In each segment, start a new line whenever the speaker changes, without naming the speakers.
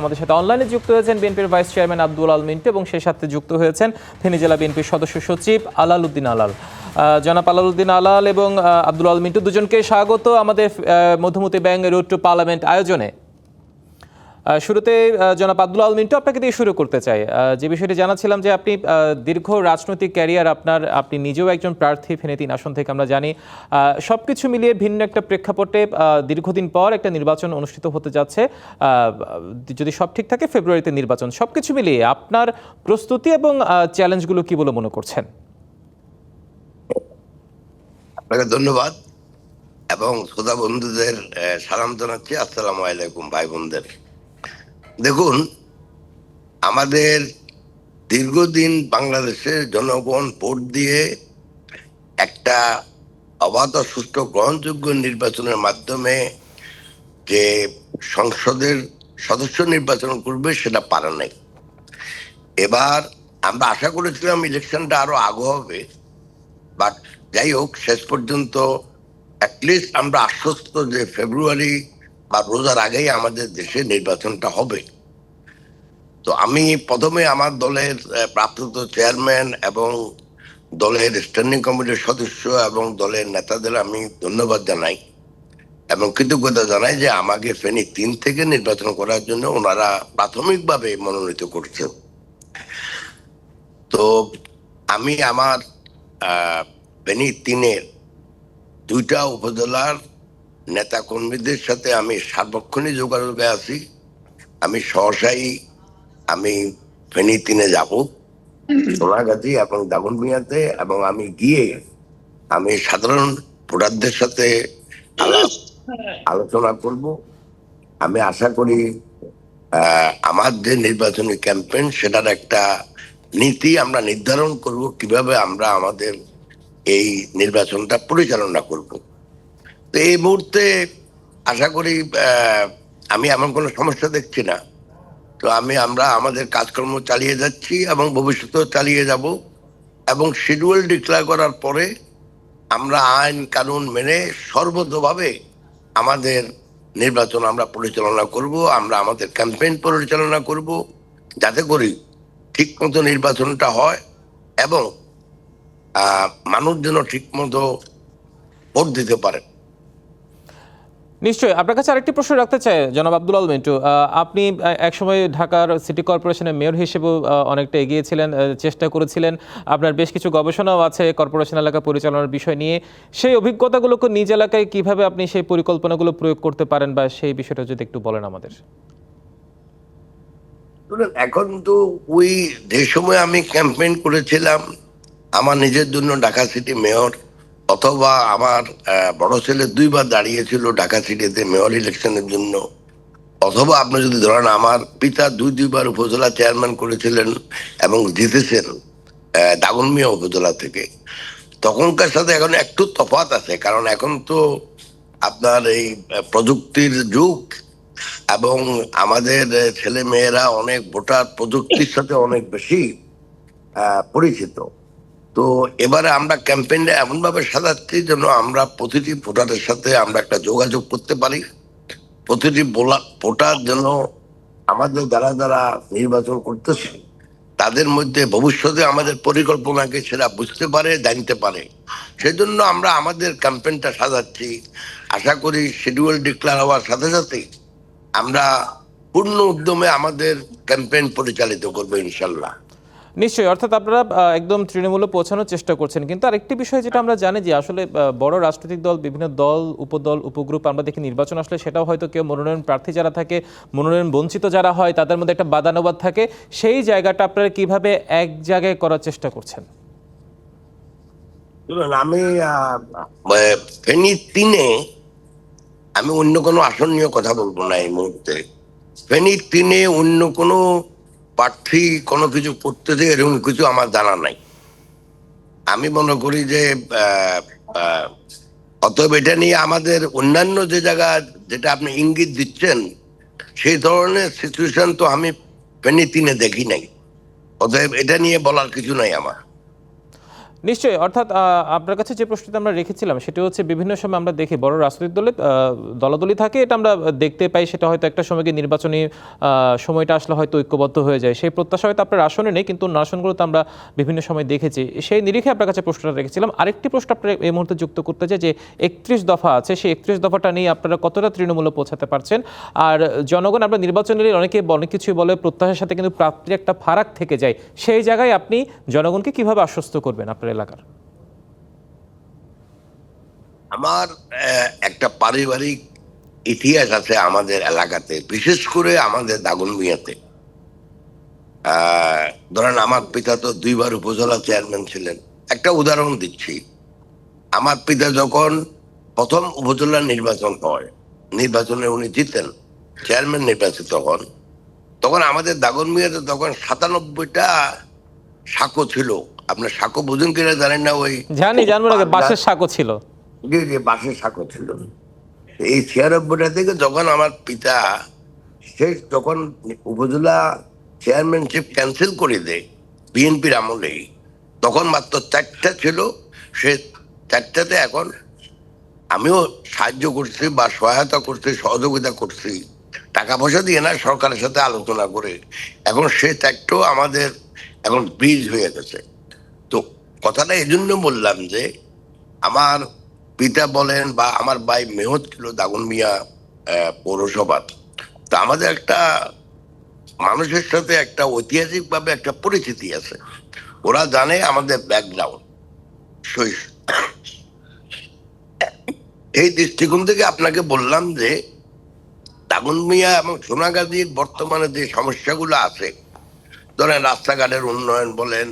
আমাদের সাথে অনলাইনে যুক্ত হয়েছেন বিএনপির ভাইস চেয়ারম্যান আব্দুল আল মিন্টু এবং সেই সাথে যুক্ত হয়েছেন ফেনী জেলা বিএনপির সদস্য সচিব আলাল। উদ্দিন আলাল জনাব আলাল উদ্দিন আলাল এবং আব্দুল আল মিন্টু দুজনকে স্বাগত আমাদের Modhumoti bank road to parliament আয়োজনে। শুরুতে জনাব আব্দুল আল মিন্টু আপনাকে দিয়ে শুরু করতে চাই। যে বিষয়টি জানাচ্ছিলাম যে আপনি দীর্ঘ রাজনৈতিক ক্যারিয়ার আপনার, আপনি নিজেও একজন প্রার্থী, ফেনী তিন আসন থেকে আমরা জানি। সব কিছু মিলিয়ে ভিন্ন একটা প্রেক্ষাপটে দীর্ঘদিন পর একটা নির্বাচন অনুষ্ঠিত হতে যাচ্ছে। যদি সব ঠিক থাকে, ফেব্রুয়ারিতে নির্বাচন। সব কিছু মিলিয়ে আপনার প্রস্তুতি এবং চ্যালেঞ্জগুলো কি বলে মনে করছেন?
আপনাকে ধন্যবাদ। এবং শ্রোতা বন্ধুদের সালাম জানাচ্ছি। আসসালামু আলাইকুম, ভাই বোনদের। দেখুন, আমাদের দীর্ঘদিন বাংলাদেশের জনগণ ভোট দিয়ে একটা অবাধ সুষ্ঠু গ্রহণযোগ্য নির্বাচনের মাধ্যমে যে সংসদের সদস্য নির্বাচন করবে, সেটা পারে নাই। এবার আমরা আশা করেছিলাম ইলেকশনটা আরও আগে হবে, বাট যাই হোক, শেষ পর্যন্ত অ্যাটলিস্ট আমরা আশ্বস্ত যে ফেব্রুয়ারি বা রোজার আগেই আমাদের দেশে নির্বাচনটা হবে। তো আমি প্রথমে আমার দলের প্রাপ্ত চেয়ারম্যান এবং দলের স্ট্যান্ডিং কমিটির সদস্য এবং দলের নেতাদের আমি ধন্যবাদ জানাই এবং কৃতজ্ঞতা জানাই যে আমাকে ফেনী তিন থেকে নির্বাচন করার জন্য ওনারা প্রাথমিকভাবে মনোনীত করছেন। তো আমি আমার ফেনী তিনের দুইটা উপজেলার নেতা কর্মীদের সাথে আমি সার্বক্ষণিক যোগাযোগে আছি। আমি সহসাই আমি ফেনী তিনে যাব। সোনাগাছি এবং দাগনমিয়াতে এবং আমি গিয়ে আমি সাধারণ ভোটারদের সাথে আলোচনা করব। আমি আশা করি আহ, আমার যে নির্বাচনী ক্যাম্পেইন সেটার একটা নীতি আমরা নির্ধারণ করব কীভাবে আমরা আমাদের এই নির্বাচনটা পরিচালনা করব। তো এই মুহূর্তে আশা করি আমি এমন কোনো সমস্যা দেখছি না। তো আমি, আমরা আমাদের কাজকর্ম চালিয়ে যাচ্ছি এবং ভবিষ্যতেও চালিয়ে যাব এবং শিডিউল ডিক্লেয়ার করার পরে আমরা আইন, কানুন মেনে সর্বতভাবে আমাদের নির্বাচন আমরা পরিচালনা করব, আমরা আমাদের ক্যাম্পেইন পরিচালনা করব, যাতে করি ঠিক মতো নির্বাচনটা হয় এবং মানুষ যেন ঠিক মতো ভোট দিতে পারে।
নিশ্চয়ই। আপনার কাছে আরেকটি প্রশ্ন রাখতে চাই, জনাব আব্দুল আল মিন্টু আপনি একসময় ঢাকার সিটি কর্পোরেশনের মেয়র হিসেবেও অনেকটা এগিয়েছিলেন চেষ্টা করেছিলেন। আপনার বেশ কিছু গবেষণাও আছে কর্পোরেশন এলাকা পরিচালনার বিষয় নিয়ে। সেই অভিজ্ঞতাগুলোকে নিজ এলাকায় কীভাবে আপনি সেই পরিকল্পনাগুলো প্রয়োগ করতে পারেন বা সেই বিষয়টা যদি একটু বলেন আমাদের?
এখন তো ওই যে সময় আমি ক্যাম্পেইন করেছিলাম, আমার নিজের জন্য ঢাকা সিটি মেয়র অথবা আমার বড় ছেলে দুইবার দাঁড়িয়েছিল ঢাকা সিটিতে মেয়র ইলেকশনের জন্য। অথবা আপনি যদি ধরেন আমার পিতা দুই, দুইবার উপজেলা চেয়ারম্যান করেছিলেন এবং জিতেছেন দাগনমিয়া উপজেলা থেকে। তখনকার সাথে এখন একটু তফাৎ আছে, কারণ এখন তো আপনার এই প্রযুক্তির যুগ এবং আমাদের ছেলে মেয়েরা অনেক ভোটার প্রযুক্তির সাথে অনেক বেশি পরিচিত। তো এবারে আমরা ক্যাম্পেইনটা এমন ভাবে সাজাচ্ছি যেন আমরা প্রতিটি ভোটারের সাথে আমরা একটা যোগাযোগ করতে পারি। প্রতিটি ভোটার যেন আমাদের যারা যারা নির্বাচন করতেছে, তাদের মধ্যে ভবিষ্যতে আমাদের পরিকল্পনাকে সেটা বুঝতে পারে, জানতে পারে। সেজন্য আমরা আমাদের ক্যাম্পেইনটা সাজাচ্ছি। আশা করি শিডিউল ডিক্লার হওয়ার সাথে সাথে আমরা পূর্ণ উদ্যমে আমাদের ক্যাম্পেইন পরিচালিত করব ইনশাল্লাহ।
নিশ্চয়ই, অর্থাৎ আপনারা একদম তৃণমূলে পৌঁছানোর চেষ্টা করছেন। কিন্তু আরেকটি বিষয় যেটা আমরা জানি যে আসলে বড় রাজনৈতিক দল, বিভিন্ন দল, উপদল, উপগ্রুপ, আমরা দেখি নির্বাচন আসলে সেটাও হয়তো কেউ মনোনয়ন প্রার্থী যারা থাকে, মনোনয়ন বঞ্চিত যারা হয়, তাদের মধ্যে একটা বাদানুবাদ থাকে। সেই জায়গাটা আপনারা কীভাবে এক জায়গায় করার চেষ্টা করছেন?
আমি ফেনী তিনে আমি অন্য কোনো আসন নিয়ে কথা বলব না এই মুহূর্তে। ফেনী তিনে অন্য কোনো প্রার্থী কোনো কিছু করতেছে এরকম কিছু আমার জানা নাই। আমি মনে করি যে অতএব এটা নিয়ে আমাদের অন্যান্য যে জায়গা যেটা আপনি ইঙ্গিত দিচ্ছেন, সেই ধরনের সিচুয়েশন তো আমি ফেনি তিনে দেখি নাই। অতএব এটা নিয়ে বলার কিছু নাই আমার।
নিশ্চয়ই, অর্থাৎ আপনার কাছে যে প্রশ্নটা আমরা রেখেছিলাম, সেটা হচ্ছে বিভিন্ন সময় আমরা দেখি, বড় রাজনৈতিক দলে দলাদলি থাকে, এটা আমরা দেখতে পাই, সেটা হয়তো একটা সময় গিয়ে নির্বাচনী সময়টা আসলে হয়তো ঐক্যবদ্ধ হয়ে যায়। সেই প্রত্যাশা হয়তো আপনার আসনে নেই, কিন্তু অন্য আসনগুলোতে আমরা বিভিন্ন সময় দেখেছি। সেই নিরিখে আপনার কাছে প্রশ্নটা রেখেছিলাম, আরেকটি প্রশ্ন আপনার এই মুহূর্তে যুক্ত করতে চাই যে, একত্রিশ দফা আছে, সেই একত্রিশ দফাটা নিয়ে আপনারা কতটা তৃণমূলে পৌঁছাতে পারছেন? আর জনগণ, আমরা নির্বাচনের অনেকে অনেক কিছুই বলে, প্রত্যাশার সাথে কিন্তু প্রাপ্তির একটা ফারাক থেকে যায়। সেই জায়গায় আপনি জনগণকে কীভাবে আশ্বস্ত করবেন আপনার এলাকার?
আমার একটা পারিবারিক ইতিহাস আছে আমাদের এলাকাতে, বিশেষ করে আমাদের দাগনমিয়াতে ধরেন আমার পিতা তো দুইবার উপজেলা চেয়ারম্যান ছিলেন। একটা উদাহরণ দিচ্ছি। আমার পিতা যখন প্রথম উপজেলা নির্বাচন হয়, নির্বাচনে উনি জিতেন, চেয়ারম্যান নির্বাচিত হন, তখন আমাদের দাগনমিয়াতে তখন সাতানব্বইটা সাঁকো ছিল। আপনার সাঁকো বুঝুন কিনা জানেন না ওই
জানি জানব না বাসের সাঁকো ছিল।
যে যে বাসের সাঁকো ছিল। এই ছিয়ানব্বইটা থেকে যখন আমার পিতা শেষ যখন উপজেলা চেয়ারম্যানশিপ ক্যান্সেল করে দেয় বিএনপির আমলেই তখন মাত্র চারটা ছিল। সে চারটাতে এখন আমিও সাহায্য করছি বা সহায়তা করছি সহযোগিতা করছি। টাকা পয়সা দিয়ে না সরকারের সাথে আলোচনা করে। এখন সে চারটাও আমাদের এখন ব্রিজ হয়ে গেছে। তো কথাটা এই জন্য বললাম যে আমার পিতা বলেন বা আমার ভাই মেহত ছিল দাগুন মিয়া আহ, পৌরসভার। তা আমাদের একটা মানুষের সাথে একটা ঐতিহাসিক ভাবে একটা পরিচিতি আছে। ওরা জানে আমাদের ব্যাকগ্রাউন্ড এই দৃষ্টিকোণ থেকে আপনাকে বললাম যে দাগুন মিয়া এবং সোনাগাজীর বর্তমানে যে সমস্যাগুলো আছে ধরেন রাস্তাঘাটের উন্নয়ন বলেন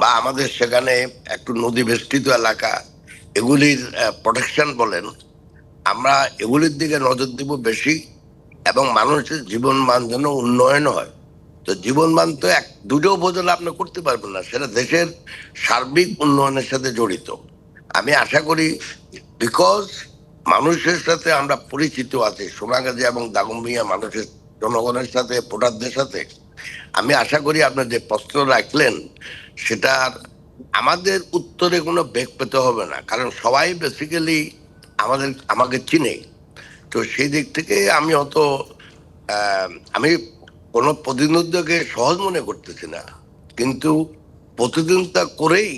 বা আমাদের সেখানে একটু নদী বেষ্টিত এলাকা, এগুলির প্রোটেকশন বলেন, আমরা এগুলির দিকে নজর দিব বেশি এবং মানুষের জীবন মান যেন উন্নয়ন হয়। তো জীবন মান তো এক, দুটো উপজেলা আপনি করতে পারবেন না, সেটা দেশের সার্বিক উন্নয়নের সাথে জড়িত। আমি আশা করি বিকজ মানুষের সাথে আমরা পরিচিত আছি, সোনাগাজী এবং দাগম্বিয়া মানুষের জনগণের সাথে, ভোটারদের সাথে, আমি আশা করি আপনার যে প্রশ্ন রাখলেন সেটার আমাদের উত্তরে কোনো বেগ পেতে হবে না, কারণ সবাই বেসিক্যালি আমাদের, আমাকে চিনে। তো সেই দিক থেকে আমি অত আমি কোনো প্রতিনিধিত্বকে সহজ মনে করতেছি না। কিন্তু প্রতিদ্বন্দ্বিতা করেই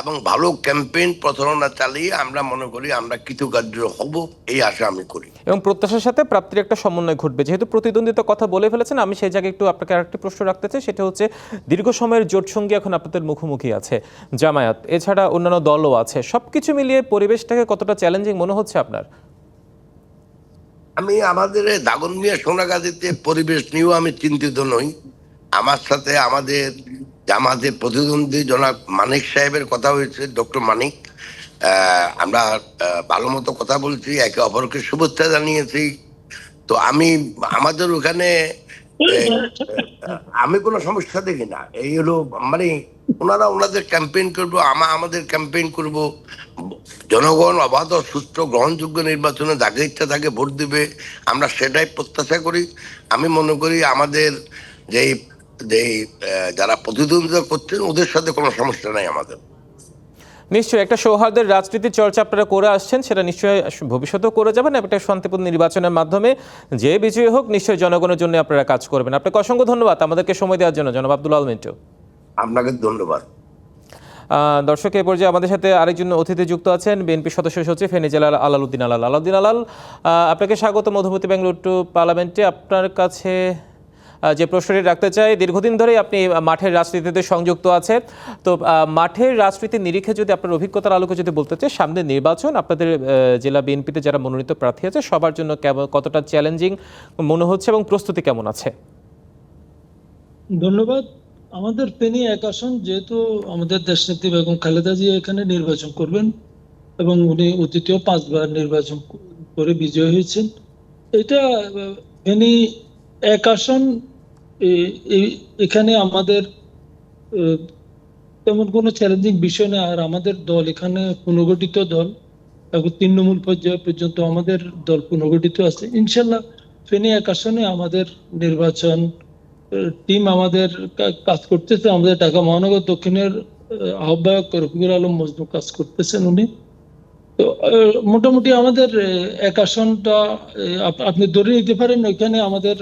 এবং ভালো ক্যাম্পেইন প্রচারণা চালিয়ে আমরা মনে করি আমরা কৃতকার্য হব এই আশা আমি করি।
এবং প্রত্যাশার সাথে প্রাপ্তির একটা সমন্বয় ঘটবে। যেহেতু প্রতিদ্বন্দ্বিতা কথা বলে ফেলেছেন আমি সেই জায়গায় একটু আপনাকে আরেকটি প্রশ্ন রাখতে চাই সেটা হচ্ছে দীর্ঘ সময়ের জোট সঙ্গী এখন আপনাদের মুখোমুখি আছে জামায়াত এছাড়া অন্যান্য দলও আছে। সবকিছু মিলিয়ে পরিবেশটাকে কতটা চ্যালেঞ্জিং মনে হচ্ছে আপনার?
আমি আমাদের দাগন মিয়া সোনাগাজীতে পরিবেশ নিয়েও আমি চিন্তিত নই। আমার সাথে আমাদের জামাতের প্রতিদ্বন্দ্বী জনাব মানিক সাহেবের কথা হয়েছে ডক্টর মানিক। আমরা ভালো মতো কথা বলছি একে অপরকে শুভেচ্ছা জানিয়েছি। তো আমি আমাদের ওখানে আমি কোনো সমস্যা দেখি না। এই হলো মানে ওনারা ওনাদের ক্যাম্পেইন করব আমা আমাদের ক্যাম্পেইন করব। জনগণ অবাধ সুষ্ঠু গ্রহণযোগ্য নির্বাচনে যাকে ইচ্ছা তাকে ভোট দিবে আমরা সেটাই প্রত্যাশা করি। আমি মনে করি আমাদের আহ, যারা প্রতিদ্বন্দ্বিতা করছেন ওদের সাথে কোনো সমস্যা নাই আমাদের।
নিশ্চয়ই একটা সৌহার্দের রাজনীতির চর্চা আপনারা করে আসছেন সেটা নিশ্চয়ই ভবিষ্যতেও করে যাবেন একটা শান্তিপূর্ণ নির্বাচনের মাধ্যমে যে বিজয়ী হোক নিশ্চয়ই জনগণের জন্য আপনারা কাজ করবেন। আপনাকে অসংখ্য ধন্যবাদ আমাদেরকে সময় দেওয়ার জন্য জনাব আব্দুল আল মিন্টু
আপনাকে ধন্যবাদ।
দর্শক এই পর্যায়ে আমাদের সাথে আরেকজন অতিথি যুক্ত আছেন বিএনপি সদস্য সচিব ফেনী জেলার আলালউদ্দিন আলাল। আলাউদ্দিন আলাল আপনাকে স্বাগত মধুমতি ব্যাঙ্গালোর টু পার্লামেন্টে আপনার কাছে যে প্রশ্নটি রাখতে চাই, দীর্ঘদিন ধরেই আপনি মাঠের রাজনীতিতে সংযুক্ত আছেন। তো মাঠের রাজনীতির নিরিখে যদি আপনার অভিজ্ঞতার আলোকে যদি বলতে চাই, সামনে নির্বাচন, আপনাদের জেলা বিএনপিতে যারা মনোনীত প্রার্থী আছে, সবার জন্য কেমন- কতটা চ্যালেঞ্জিং মনে হচ্ছে এবং প্রস্তুতি কেমন আছে?
ধন্যবাদ। আমাদের ফেনী এক আসন, যেহেতু আমাদের দেশনেত্রী বেগম খালেদা জিয়া এখানে নির্বাচন করবেন এবং উনি অতীতেও পাঁচবার নির্বাচন করে বিজয় হয়েছেন। এটা ফেনী এক আসন এখানে আমাদের তেমন কোনো চ্যালেঞ্জিং বিষয় না। আর আমাদের দল এখানে পুনর্গঠিত দল এখন তৃণমূল পর্যায় পর্যন্ত আমাদের দল পুনর্গঠিত আছে। ইনশাল্লাহ ফেনী এক আসনে আমাদের নির্বাচন টিম আমাদের কাজ করতেছে। আমাদের ঢাকা মহানগর দক্ষিণের আহ্বায়ক রফিকুল আলম মজনু কাজ করতেছেন উনি। তো মোটামুটি আমাদের এক আসনটা আপ- আপনি ধরে নিতে পারেন ওইখানে আমাদের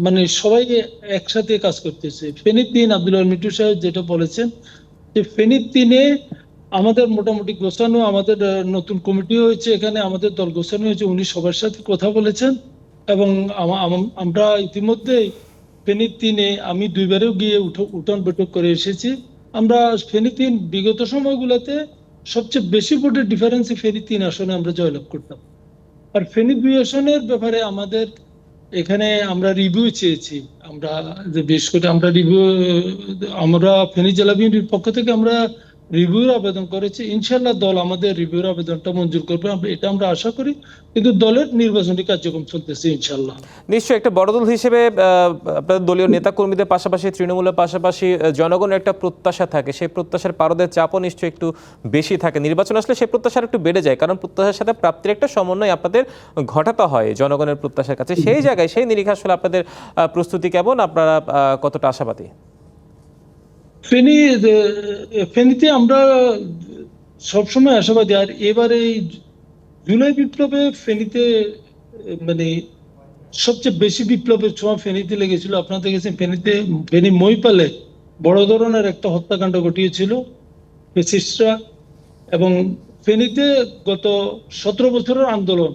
মানে সবাই একসাথে কাজ করতেছে। ফেনীর তিন, আব্দুল মিটু সাহেব যেটা বলেছেন, যে ফেনীর তিনে আমাদের মোটামুটি গোছানো, আমাদের নতুন কমিটি হয়েছে, এখানে আমাদের দল গোছানো হয়েছে, উনি সবার সাথে কথা বলেছেন এবং আমরা ইতিমধ্যে ফেনীর তিনে আমি দুইবারেও গিয়ে উঠ- উঠান বৈঠক করে এসেছি। আমরা ফেনী তিন বিগত সময়গুলোতে সবচেয়ে বেশি ভোটের ডিফারেন্সে ফেনী তিন আসনে আমরা জয়লাভ করতাম। আর ফেনী দুই আসনের ব্যাপারে আমাদের এখানে আমরা রিভিউ চেয়েছি। আমরা যে বেশ করে আমরা রিভিউ আমরা ফেনী জেলা বিএনপির পক্ষ থেকে আমরা রিভিউর আবেদন করেছি ইনশাল্লাহ দল আমাদের রিভিউর আবেদনটা মঞ্জুর করবে। এটা আমরা আশা করি, কিন্তু দলের নির্বাচনী কার্যক্রম চলতেছে ইনশাল্লাহ
নিশ্চয়ই একটা বড় দল হিসেবে আপনাদের দলীয় নেতাকর্মীদের পাশাপাশি, তৃণমূলের পাশাপাশি জনগণের একটা প্রত্যাশা থাকে। সেই প্রত্যাশার পারদের চাপও নিশ্চয়ই একটু বেশি থাকে। নির্বাচন আসলে সেই প্রত্যাশা একটু বেড়ে যায়, কারণ প্রত্যাশার সাথে প্রাপ্তির একটা সমন্বয় আপনাদের ঘটাতে হয় জনগণের প্রত্যাশার কাছে। সেই জায়গায় সেই নিরিখা আসলে আপনাদের প্রস্তুতি কেমন? আপনারা কতটা আশাবাদী?
ফেনী ফেনীতে আমরা সবসময় আশাবাদী। আর এবারে এই জুলাই বিপ্লবে ফেনীতে মানে সবচেয়ে বেশি বিপ্লবের ছোঁয়া ফেনীতে লেগেছিল। আপনারা দেখেছেন ফেনীতে, ফেনী মইপালে বড় ধরনের একটা হত্যাকাণ্ড ঘটিয়েছিল ফেসিস্টরা। এবং ফেনীতে গত সতেরো বছরের আন্দোলন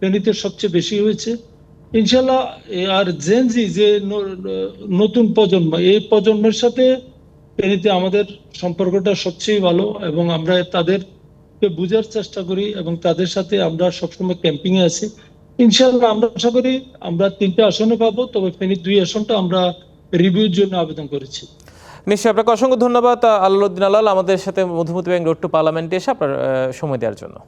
ফেনীতে সবচেয়ে বেশি হয়েছে। ইনশাল্লাহ আর জেনজি যে নতুন প্রজন্ম, এই প্রজন্মের সাথে ফেনীতে আমাদের সম্পর্কটা সবচেয়ে ভালো এবং আমরা তাদেরকে বুঝার চেষ্টা করি এবং তাদের সাথে আমরা সবসময় ক্যাম্পিং এ আছি। ইনশাল্লাহ আমরা আশা করি আমরা তিনটা আসনে পাবো তবে ফেনীর দুই আসনটা আমরা রিভিউর জন্য আবেদন করেছি।
নিশ্চয়ই আপনাকে অসংখ্য ধন্যবাদ আহ, আলাউদ্দিন আলাল। আমাদের সাথে মধুমতি ব্যাংক রোড টু পার্লামেন্টে এসে আপনার সময় দেওয়ার জন্য।